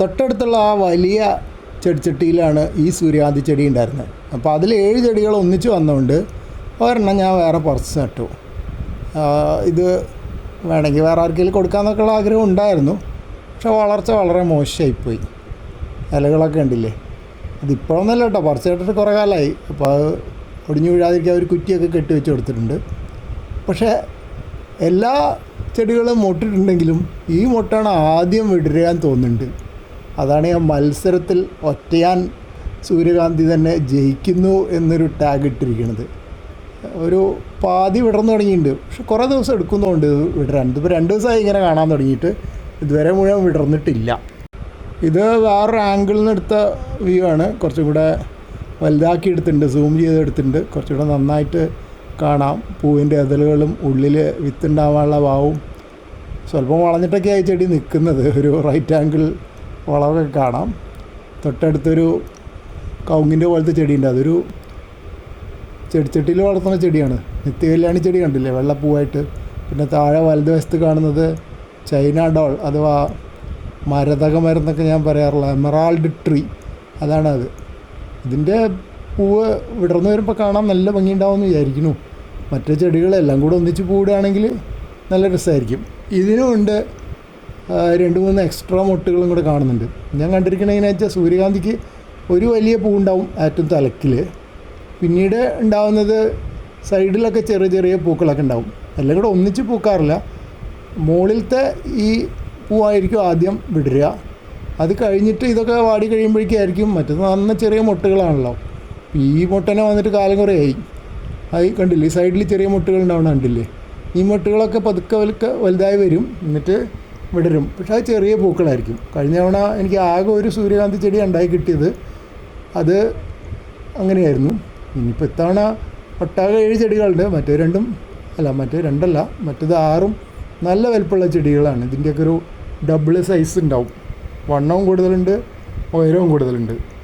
തൊട്ടടുത്തുള്ള ആ വലിയ ചെടിച്ചട്ടിയിലാണ് ഈ സൂര്യകാന്തി ചെടി ഉണ്ടായിരുന്നത്. അപ്പോൾ അതിൽ ഏഴ് ചെടികൾ ഒന്നിച്ച് വന്നതുകൊണ്ട് ഒരെണ്ണം ഞാൻ വേറെ പറിച്ച് നട്ടു. ഇത് വേണമെങ്കിൽ വേറെ ആർക്കെങ്കിലും കൊടുക്കാൻ കൊടുക്കാമെന്നൊക്കെയുള്ള ആഗ്രഹം ഉണ്ടായിരുന്നു. പക്ഷെ വളർച്ച വളരെ മോശമായിപ്പോയി. ഇലകളൊക്കെ ഉണ്ടില്ലേ അതിപ്പോഴൊന്നല്ല കേട്ടോ. പറിച്ച് കേട്ടിട്ട് കുറേ കാലമായി. അപ്പോൾ അത് ഒടിഞ്ഞു വീഴാതിരിക്കാൻ ഒരു കുറ്റിയൊക്കെ കെട്ടി വെച്ച് കൊടുത്തിട്ടുണ്ട്. പക്ഷേ എല്ലാ ചെടികളും മുട്ടിട്ടുണ്ടെങ്കിലും ഈ മുട്ടാണ് ആദ്യം വിടരാൻ തോന്നുന്നുണ്ട്. അതാണ് ആ മത്സരത്തിൽ ഒറ്റയാൻ സൂര്യകാന്തി തന്നെ ജയിക്കുന്നു എന്നൊരു ടാഗ് ഇട്ടിരിക്കുന്നത് ഒരു പാതി വിടർന്നു തുടങ്ങിയിട്ടുണ്ട്. പക്ഷെ കുറേ ദിവസം എടുക്കുന്നുണ്ട് വിടരാൻ ഇതിപ്പോൾ രണ്ട് ദിവസമായി ഇങ്ങനെ കാണാൻ തുടങ്ങിയിട്ട് ഇതുവരെ മുഴുവൻ വിടർന്നിട്ടില്ല. ഇത് വേറൊരു ആംഗിളിൽ നിന്ന് എടുത്ത വ്യൂ ആണ്. കുറച്ചും കൂടെ വലുതാക്കി എടുത്തിട്ടുണ്ട് സൂം ചെയ്ത് എടുത്തിട്ടുണ്ട്. കുറച്ചുകൂടെ നന്നായിട്ട് കാണാം. പൂവിന്റെ എതളുകളും ഉള്ളിൽ വിത്തുണ്ടാവാനുള്ള വാവും സ്വല്പം വളഞ്ഞിട്ടൊക്കെ ആയി ചെടി നിൽക്കുന്നത്. ഒരു റൈറ്റ് ആംഗിൾ വളവൊക്കെ കാണാം. തൊട്ടടുത്തൊരു കൗങ്ങിന്റെ പോലത്തെ ചെടിയുണ്ട്. അതൊരു ചെടിച്ചട്ടിയിൽ വളർത്തുന്ന ചെടിയാണ്. നിത്യകല്യാണി ചെടി കണ്ടില്ലേ? വെള്ളപ്പൂവായിട്ട്. പിന്നെ താഴെ വലതുവശത്ത് കാണുന്നത് ചൈന ഡോൾ അഥവാ മരതക മരുന്നൊക്കെ ഞാൻ പറയാറുള്ള എമറാൾഡ് ട്രീ. അതാണ് അത്. ഇതിന്റെ പൂവ് വിടർന്നു വരുമ്പോൾ കാണാൻ നല്ല ഭംഗിയുണ്ടാവുമെന്ന് വിചാരിക്കുന്നു. മറ്റു ചെടികളെല്ലാം കൂടെ ഒന്നിച്ച് പൂടുകയാണെങ്കിൽ നല്ല രസമായിരിക്കും. ഇതിനുമുണ്ട് രണ്ട് മൂന്ന് എക്സ്ട്രാ മൊട്ടുകളും കൂടെ കാണുന്നുണ്ട്. ഞാൻ കണ്ടിരിക്കണതിനെ വെച്ചാൽ സൂര്യകാന്തിക്ക് ഒരു വലിയ പൂ ഉണ്ടാവും ഏറ്റവും തലക്കിൽ പിന്നീട് ഉണ്ടാവുന്നത് സൈഡിലൊക്കെ ചെറിയ ചെറിയ പൂക്കളൊക്കെ ഉണ്ടാവും. എല്ലാം കൂടെ ഒന്നിച്ച് പൂക്കാറില്ല. മുകളിലത്തെ ഈ പൂവായിരിക്കും ആദ്യം വിടരുക അത് കഴിഞ്ഞിട്ട് ഇതൊക്കെ വാടി കഴിയുമ്പോഴേക്കായിരിക്കും മറ്റത് നന്ന ചെറിയ മുട്ടുകളാണല്ലോ. ഈ മുട്ടനെ വന്നിട്ട് കാലം കുറേ ആയി. ആയി കണ്ടില്ലേ? സൈഡിൽ ചെറിയ മുട്ടുകൾ ഉണ്ടാവണം കണ്ടില്ലേ? ഈ മുട്ടുകളൊക്കെ പതുക്കെ വലുതായി വരും. എന്നിട്ട് വിടരും. പക്ഷെ അത് ചെറിയ പൂക്കളായിരിക്കും. കഴിഞ്ഞ തവണ എനിക്ക് ആകെ ഒരു സൂര്യകാന്തി ചെടി ഉണ്ടായി കിട്ടിയത് അത് അങ്ങനെയായിരുന്നു. ഇനിയിപ്പോൾ ഇത്തവണ ഒട്ടാകെ ഏഴ് ചെടികളുണ്ട്. മറ്റേ രണ്ടും അല്ല മറ്റേ രണ്ടല്ല മറ്റേത് ആറും നല്ല വലിപ്പമുള്ള ചെടികളാണ്. ഇതിന്റെയൊക്കെ ഒരു ഡബിൾ സൈസ് ഉണ്ടാവും. വണ്ണവും കൂടുതലുണ്ട് ഉയരവും കൂടുതലുണ്ട്.